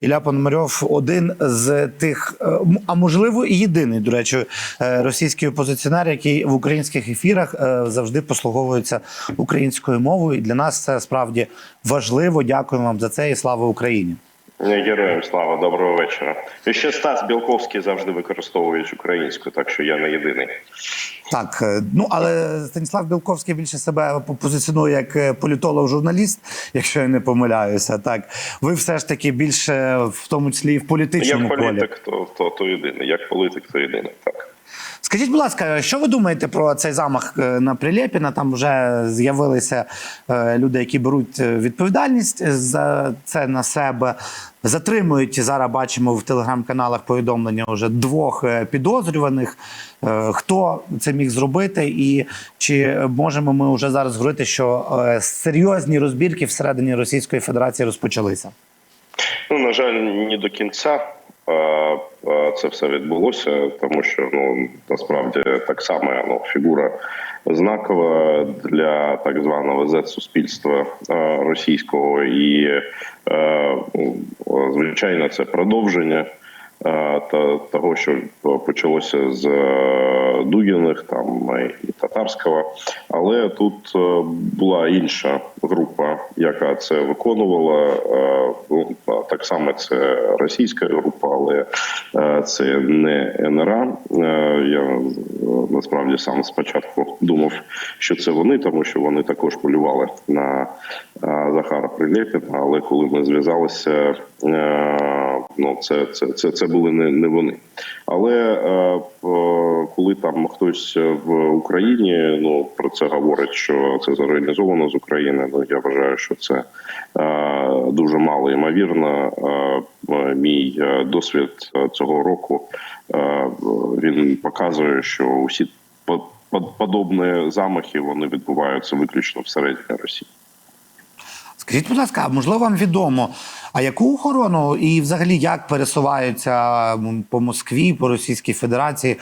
Ілля Пономарьов один з тих, е, а можливо, і єдиний, до речі, е, російський опозиціонер, який в українських ефірах е, завжди послуговується українською мовою. І для нас це справді важливо. Дякуємо вам за це і слава Україні. Героям слава, доброго вечора. І ще Стас Білковський завжди використовують українську, так що я не єдиний. Так, е, ну але Станіслав Білковський більше себе позиціонує як е, політолог-журналіст, якщо я не помиляюся. Так, ви все ж таки більше в тому числі і в політичному Як полі. політик, то, то, то єдиний. Як політик, то єдиний. Так. Скажіть, будь ласка, що ви думаєте про цей замах е, на Прилєпіна? Там вже з'явилися е, люди, які беруть е, відповідальність за це на себе. Затримують зараз. Бачимо в телеграм-каналах повідомлення вже двох підозрюваних. Хто це міг зробити, і чи можемо ми вже зараз говорити, що серйозні розбірки всередині Російської Федерації розпочалися? Ну, на жаль, не до кінця це все відбулося, тому що ну насправді так само ну, фігура знакова для так званого Z-суспільства е, російського, і ну, звичайно це продовження. Е, Та того, що почалося з е, Дугіних там е, і татарського, але тут е, була інша група, яка це виконувала. Е, ну, Так само це російська група, але е, це не НРА. Е, Я е, насправді сам спочатку думав, що це вони, тому що вони також полювали на е, Захара Прилєпіна. Але коли ми зв'язалися, е, ну це, це, це, це були не, не вони. Але е, п- коли там хтось в Україні ну про це говорить, що це зорганізовано з України, ну я вважаю, що це е, дуже мало ймовірно. Е, е, мій е, досвід е, цього року е, він показує, що усі по- по- подобні замахи вони відбуваються виключно всередині Росії. Скажіть, будь ласка, можливо вам відомо, а яку охорону і взагалі як пересуваються по Москві, по Російській Федерації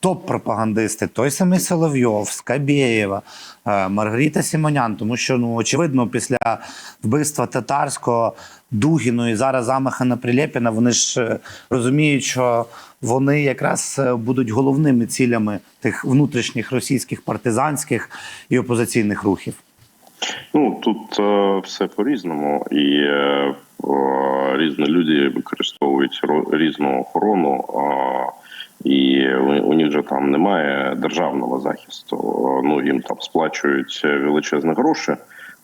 топ-пропагандисти, той самий Соловйов, Скабєєва, е, Маргарита Сімонян, тому що ну очевидно, після вбивства татарського Дугіну і зараз замаха на Прилєпіна, вони ж е, розуміють, що вони якраз е, будуть головними цілями тих внутрішніх російських партизанських і опозиційних рухів. Ну тут е, все по-різному, і е, е, різні люди використовують різну охорону, е, і у, них же там немає державного захисту. Е, Ну їм там сплачують величезні гроші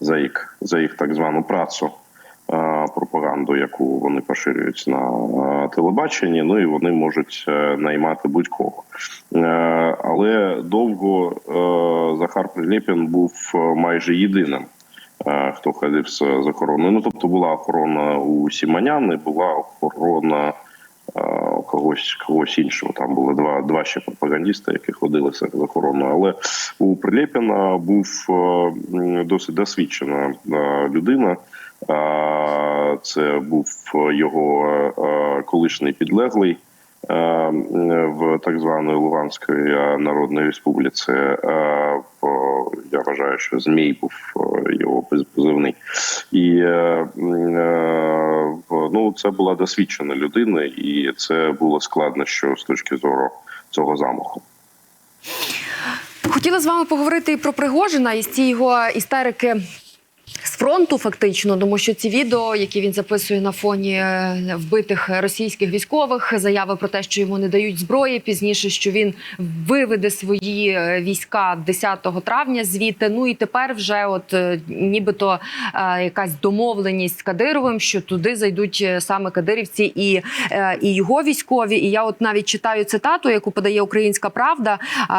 за їх за їх так звану працю. Пропаганду, яку вони поширюють на е, телебаченні, ну і вони можуть е, наймати будь-кого. Е, Але довго Захар Прилєпін був майже єдиним, хто ходив з охороною. Ну тобто була охорона у Сіманяни, була охорона у когось когось іншого. Там були два, два ще пропагандісти, які ходили з охороною. Але у Прилєпіна був досить досвідчена людина. Е, Це був його е, колишній підлеглий е, в так званої Луганської е, Народної Республіці. Е, Я вважаю, що Змій був е, його позивний. І е, е, ну, це була досвідчена людина, і це було складно, що з точки зору цього замаху. Хотіла з вами поговорити про Пригожина і ці його істерики. Фронту фактично, тому що ці відео, які він записує на фоні е, вбитих російських військових, заяви про те, що йому не дають зброї. Пізніше що він виведе свої е, війська 10 травня звідти. Ну і тепер вже, от е, нібито якась домовленість з Кадировим, що туди зайдуть саме кадирівці і, і його військові. І я от навіть читаю цитату, яку подає Українська Правда,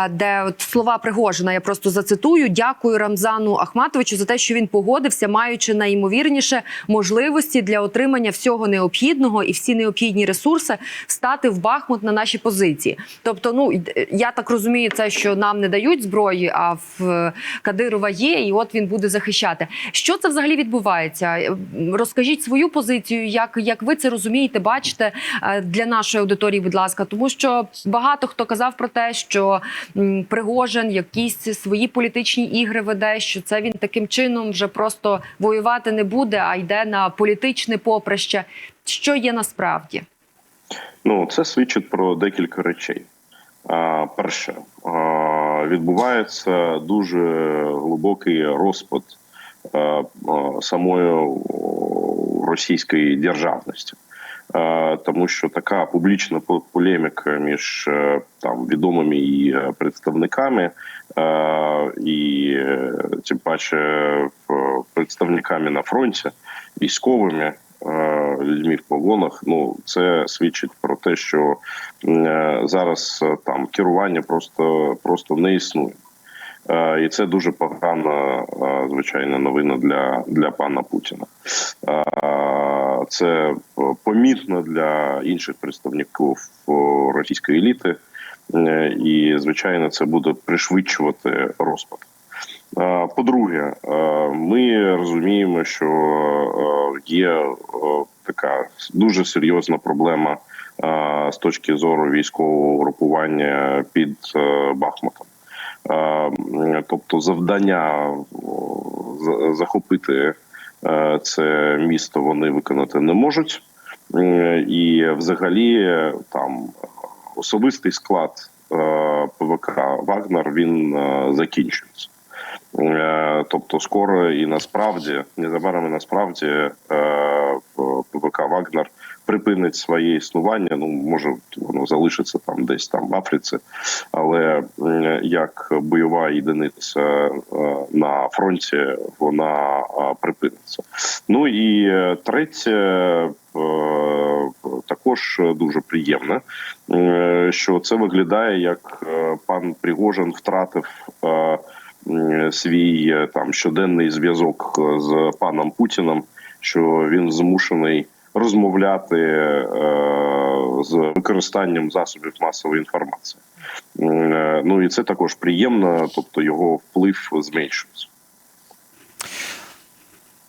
де от слова Пригожина. Я просто зацитую: дякую Рамзану Ахматовичу за те, що він погодився, маючи найімовірніше можливості для отримання всього необхідного і всі необхідні ресурси встати в Бахмут на наші позиції. Тобто, ну я так розумію, це що нам не дають зброї, а в е, Кадирова є, і от він буде захищати. Що це взагалі відбувається? Е, Розкажіть свою позицію, як, як ви це розумієте, бачите е, для нашої аудиторії, будь ласка, тому що багато хто казав про те, що Пригожин якісь свої політичні ігри веде, що це він таким чином вже просто воювати не буде, а йде на політичне поприще. Що є насправді? Ну, це свідчить про декілька речей. А, перше, а, відбувається дуже глибокий розпад а, а, самої російської державності. Тому що така публічна по- полеміка між е, там відомими і е, представниками, і е, тим паче представниками на фронті, військовими людьми в погонах. Ну це свідчить про те, що зараз там керування просто просто не існує. І це дуже погана, звичайно, новина для, для пана Путіна. Це е, помітно для інших представників е, російської еліти, Е, і звичайно, це буде пришвидшувати розпад. По-друге, ми розуміємо, що є така дуже серйозна проблема з точки зору військового групування під Бахмутом. Тобто завдання захопити це місто вони виконати не можуть. Е, І взагалі е, там особистий склад е, ПВК Вагнер він е, закінчується. Е, Тобто, скоро і насправді незабаром і насправді е, ПВК Вагнер припинить своє існування. Ну може воно залишиться там десь там в Африці, але як бойова єдиниця е, на фронті вона припиниться. Ну і третє. е, Також дуже приємно, що це виглядає як е, пан Пригожин втратив свій там щоденний зв'язок з паном Путіним, що він змушений розмовляти е, з використанням засобів масової інформації. Е, Ну і це також приємно, тобто його вплив зменшується.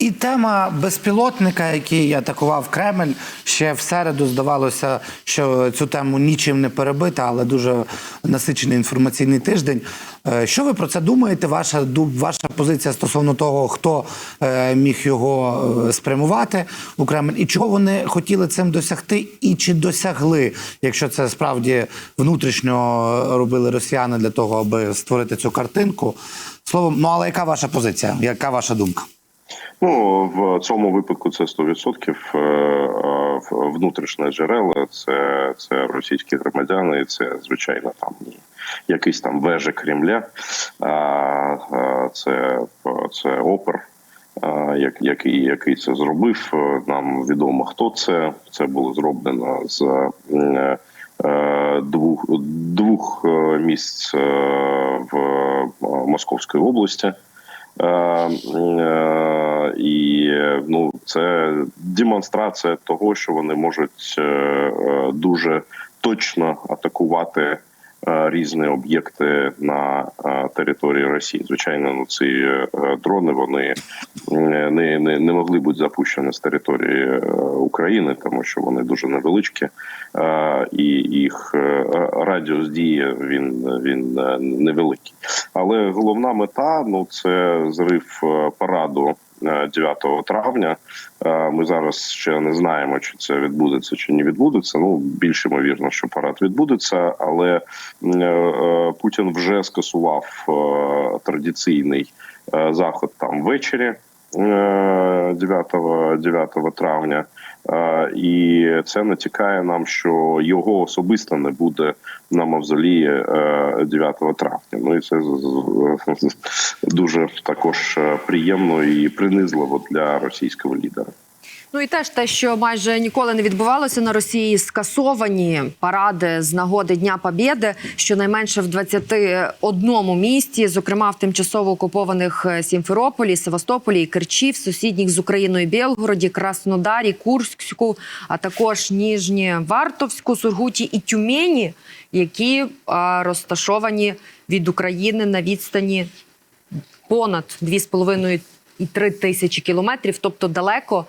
І тема безпілотника, який атакував Кремль, ще в середу здавалося, що цю тему нічим не перебита, але дуже насичений інформаційний тиждень. Е, Що ви про це думаєте? Ваша ваша позиція стосовно того, хто е, міг його е, спрямувати у Кремль, і чого вони хотіли цим досягти, і чи досягли, якщо це справді внутрішньо робили росіяни для того, аби створити цю картинку? Словом, ну але яка ваша позиція? Яка ваша думка? Ну в цьому випадку це 100% е, в- внутрішнє джерело. Це, це російські громадяни, і це звичайно там ні якийсь там вежа Кремля. Це, це опер. як- Який, який це зробив, нам відомо хто це. Це було зроблено з е, е, двох двох місць в Московській області. Е, е, І ну, це демонстрація того, що вони можуть е, дуже точно атакувати різні об'єкти на території Росії. Звичайно, ну ці дрони вони не, не, не могли бути запущені з території е, України, тому що вони дуже невеличкі, і їх е, радіус дії він, він е, невеликий. Але головна мета ну це зрив параду. е, 9 травня ми зараз ще не знаємо, чи це відбудеться чи не відбудеться. Ну більш ймовірно, що парад відбудеться, але Путін вже скасував традиційний заход там ввечері. Е, 9, 9 травня, Е, і це натякає нам, що його особисто не буде на мавзолії е, 9 травня. Ну і це дуже також е, приємно і принизливо для російського лідера. Ну і теж те, що майже ніколи не відбувалося на Росії, скасовані паради з нагоди Дня Побєди, щонайменше в 21 місті, зокрема в тимчасово окупованих е, Сімферополі, Севастополі і Керчі, в сусідніх з Україною Білгороді, Краснодарі, Курську, а також Ніжнєвартовську, Сургуті і Тюмені, які а, розташовані від України на відстані понад 2,5 і 3 тисячі кілометрів, тобто далеко,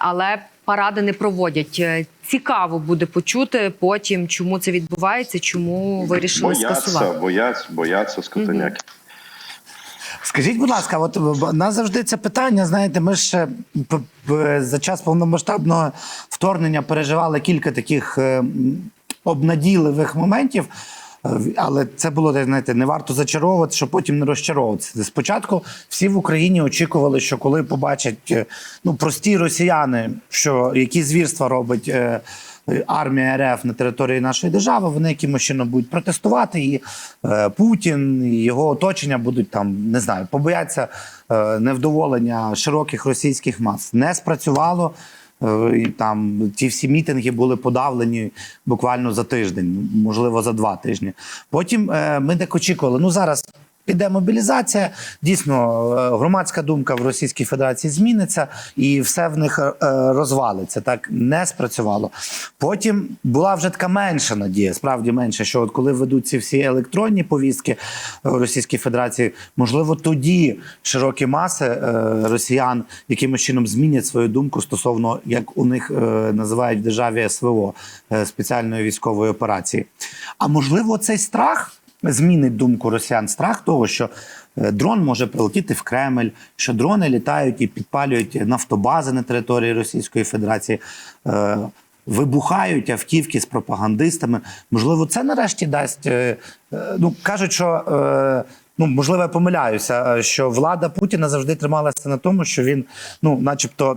але паради не проводять. Е, Цікаво буде почути потім, чому це відбувається, чому вирішили бояться, скасувати. бояться, бояться скотиняки. Скажіть, будь ласка, от нас завжди це питання. Знаєте, ми ж е, за час повномасштабного вторгнення переживали кілька таких е, обнадійливих моментів. Але це було знаєте, не варто зачаровувати, щоб потім не розчаровуватися. Спочатку всі в Україні очікували, що коли побачать е, ну прості росіяни, що які звірства робить е, армія РФ на території нашої держави, вони якимось чином будуть протестувати, і е, Путін і його оточення будуть там, не знаю, побояться невдоволення широких російських мас. Не спрацювало. Е, там ті всі мітинги були подавлені буквально за тиждень, можливо, за два тижні. Потім е, ми так очікували. Ну зараз піде мобілізація. Дійсно, е, громадська думка в Російській Федерації зміниться, і все в них е, розвалиться. Так не спрацювало. Потім була вже така менша надія, справді менша, що от коли ведуть ці всі електронні повістки в Російській Федерації, можливо, тоді широкі маси е, росіян якимось чином змінять свою думку стосовно як у них називають в державі СВО спеціальної військової операції. А можливо, цей страх змінить думку росіян. Страх того, що е, дрон може прилетіти в Кремль, що дрони літають і підпалюють нафтобази на території Російської Федерації. е, Вибухають автівки з пропагандистами. Можливо, це нарешті дасть. е, Ну кажуть, що ну можливо, я помиляюся, що влада Путіна завжди трималася на тому, що він, ну, начебто,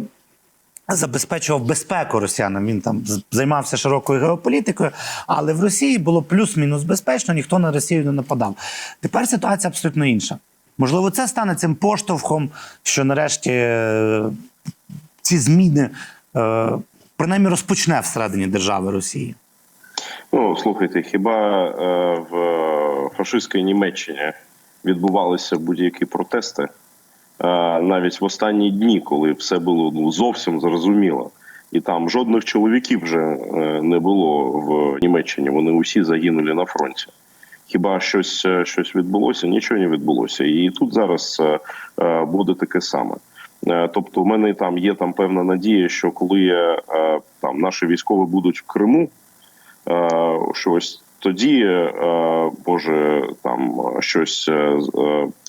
забезпечував безпеку росіянам. Він там займався широкою геополітикою, але в Росії було плюс-мінус безпечно, ніхто на Росію не нападав. Тепер ситуація абсолютно інша. Можливо, це стане цим поштовхом, що нарешті е, ці зміни е, принаймні розпочне всередині держави Росії. Ну, слухайте, хіба е, в фашистській Німеччині відбувалися будь-які протести? Навіть в останні дні, коли все було ну, зовсім зрозуміло, і там жодних чоловіків вже е, не було в Німеччині. Вони усі загинули на фронті. Хіба щось, е, щось відбулося? Нічого не відбулося. І тут зараз е, буде таке саме. Тобто, в мене там є там певна надія, що коли там наші військові будуть в Криму, щось тоді, е, може, там щось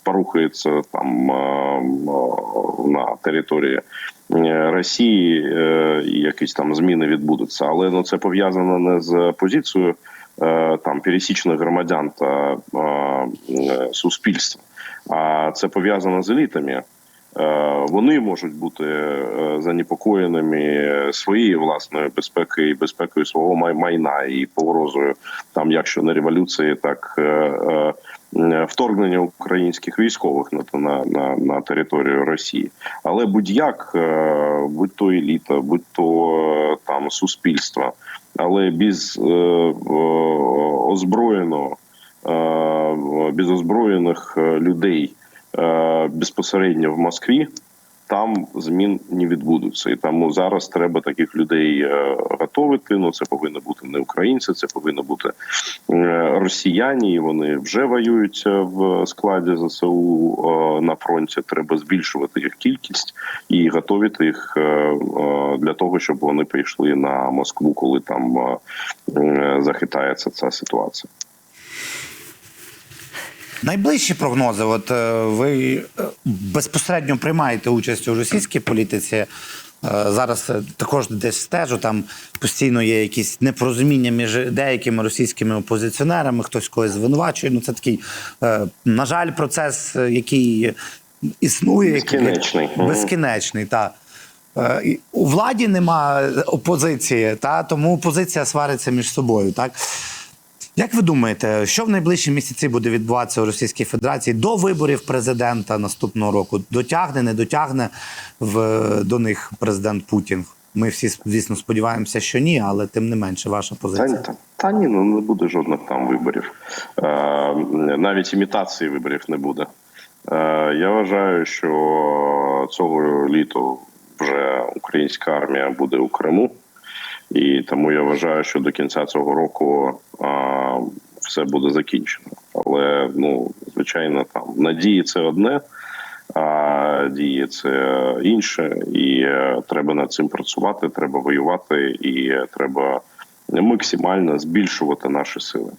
порухається там на території е, Росії, і якісь там зміни відбудуться. Але ну це пов'язано не з позицією е, там пересічних громадян та е, суспільства, а це пов'язано з елітами. Е, Вони можуть бути е, занепокоєними своєю власною безпекою і безпекою свого май- майна і погрозою, там, якщо не революції, так е, вторгнення українських військових на, на, на, на територію Росії. Але будь-як, будь то еліта, будь то там суспільство, але без озброєного, без озброєних людей безпосередньо в Москві, там змін не відбудуться. І тому зараз треба таких людей е, готовити. Ну це повинні бути не українці, це повинні бути е, росіяни. і Вони вже воюють е, в складі ЗСУ е, на фронті. Треба збільшувати їх кількість і готувати їх е, е, для того, щоб вони прийшли на Москву, коли там е, е, захитається ця ситуація. Найближчі прогнози, от е, ви е, безпосередньо приймаєте участь у російській політиці. Е, Зараз також десь стежу, там постійно є якісь непорозуміння між деякими російськими опозиціонерами, хтось когось звинувачує. Ну це такий, на жаль, процес, який існує Безкінечний. Мгм. безкінечний. Та. Е, У владі нема опозиції, та тому опозиція свариться між собою. Так як ви думаєте, що в найближчі місяці буде відбуватися у Російській Федерації до виборів президента наступного року? Дотягне, не дотягне в, до них президент Путін? Ми всі, звісно, сподіваємося, що ні, але тим не менше, ваша Та, позиція. та, та ні, ну не буде жодних там виборів. Е, навіть імітації виборів не буде. Е, я вважаю, що цього літу вже українська армія буде у Криму, і тому я вважаю, що до кінця цього року а, все буде закінчено. Але ну, звичайно, там надії це одне. А дії це інше, і е, треба над цим працювати. Треба воювати, і е, треба максимально збільшувати наші сили.